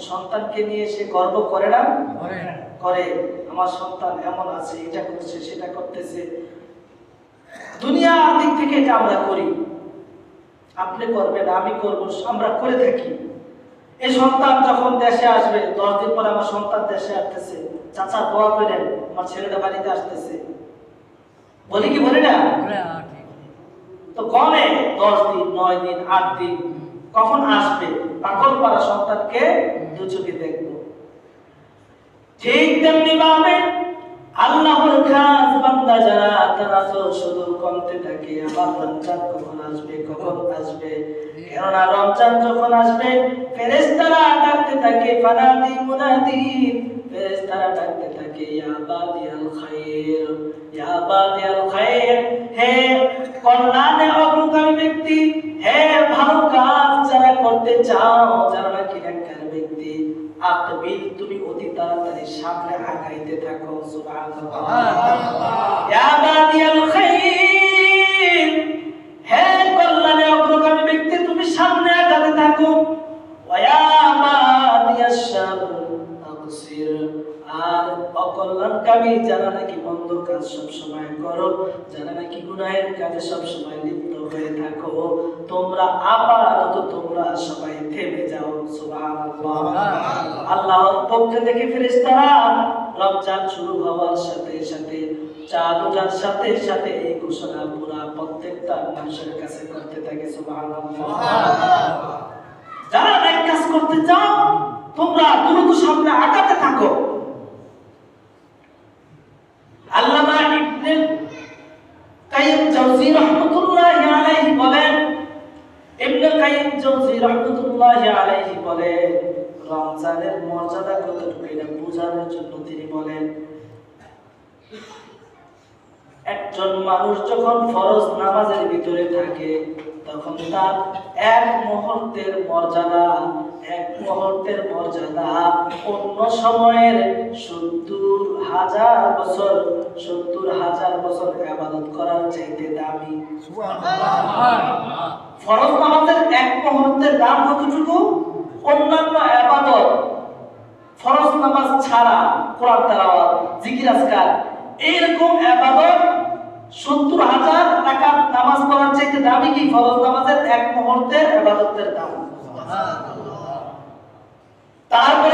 সন্তানকে নিয়ে সে গর্ব করে না? করে আমার সন্তান এমন আছে এটা করছে সেটা করতেছে। দুনিয়ার দিক থেকে এটা আমরা করি। আপনি করবেন আমি করব আমরা করে থাকি। এই সন্তান যখন দেশে আসবে দশ দিন পরে আমার সন্তান দেশে আসতেছে। চাচা দোয়া করেন আমার ছেলেটা বাড়িতে আসতেছে। বলি কি বলি না? ঠিক। তো কমে দশ দিন নয় দিন আট দিন। কখন আসবে? পাগল পাড়া সন্তানকে দু চোখে দেখব। ঠিক তেমনি ভাবে আল্লাহর খাস বান্দা যারা, তারা তো শুধু কমতে থাকে আবার রমজান কখন আসবে কখন আসবে? কেননা রমজান যখন আসবে, ফেরেশতারা ডাকতে থাকে, ফানাদি মুনাদি, ফেরেশতারা ডাকতে থাকে, ইয়া বাদিয়াল খায়র ইয়া বাদিয়াল খায়র হে কল্যাণে অগ্রগামী ব্যক্তি চাও যারা নাকি নেককার ব্যক্তি আকবিল তুমি অতি তাড়াতাড়ি সামনে আগাইতে থাকো সুবহানাল্লাহ। ইয়া বাদিয়াল হে কল্যাণে অগ্রগামী ব্যক্তি তুমি সামনে আগাতে থাকো। অকল্যাণকামী যারা নাকি মন্দ কাজ সব সময় করো যারা নাকি গুনাহের কাজে সব সময় লিপ্ত হয়ে থাকো তোমরা আপাতত তোমরা সবাই থেমে যাও আল্লাহর পক্ষ থেকে ফেরেশতারা রমজান শুরু হওয়ার সাথে সাথে চাঁদ ওঠার সাথে সাথে এই ঘোষণা পুরা প্রত্যেকটা মানুষের কাছে করতে থাকে যারা এক কাজ করতে চাও তোমরা দ্রুত সামনে আগাতে থাকো আল্লামা ইবনে রমজানের মর্যাদা কতটুকু এটা বোঝানোর জন্য তিনি বলেন, একজন মানুষ যখন ফরজ নামাজের ভিতরে থাকে, তখন তার এক মুহূর্তের মর্যাদা এক মুহূর্তের মর্যাদা। অন্য সময়ের সত্তর হাজার বছর, সত্তর হাজার বছর আবাদত করার চাইতে দামি। ফরজ নামাজের এক মুহূর্তের দাম কতটুকু? অন্যান্য আবাদত ফরজ নামাজ ছাড়া কোরআন তেলাওয়াত, জিকির, আজকার এইরকম আবাদত সত্তর হাজার টাকা নামাজ পড়ার চাইতে দামি কি? ফরজ নামাজের এক মুহূর্তের আবাদতের দাম।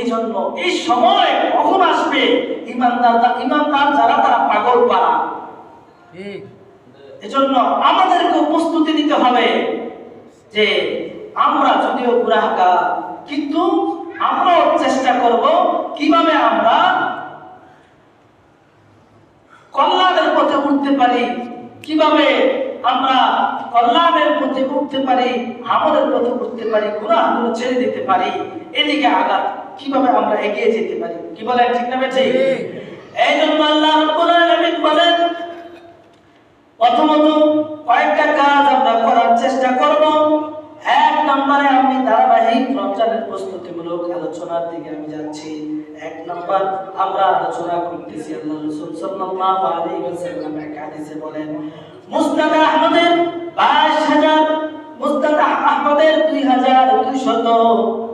এই জন্য এই সময় কখন আসবে? ইমানদার ইমানদার যারা তারা পাগল পারা এজন্য আমাদেরকে প্রস্তুতি নিতে হবে যে আমরা যদিও গুনাহগার কিন্তু আমরাও চেষ্টা করব কীভাবে আমরা কল্যাণের পথে উঠতে পারি কীভাবে আমরা কল্যাণের পথে উঠতে পারি আমাদের পথে উঠতে পারি গুনাহগুলো ছেড়ে দিতে পারি। এদিকে আঘাত কীভাবে আমরা এগিয়ে যেতে পারি? কি বলেন ঠিক না ঠিক। এই জন্য আল্লাহ রাব্বুল আলামিন বলেন প্রথমত কয়েকটা কাজ আমরা করার চেষ্টা করব। এক নম্বরে আমি ধারাবাহিক রমজানের প্রস্তুতিমূলক আলোচনার দিকে আমি যাচ্ছি। এক নম্বর আমরা আলোচনা করতেছি আল্লাহ রাসূল সাল্লাল্লাহু আলাইহি ওয়াসাল্লাম এক হাদিসে বলেন মুসনাদ আহমদের 22000 মুসনাদ আহমদের 2200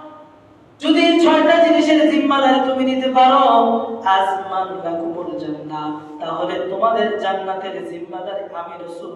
ছয়টা জিনিসের জিম্মাদারি তুমি নিতে পারো। আজমান তাহলে তোমাদের জান্নাতের জিম্মাদারি আমি রাসূল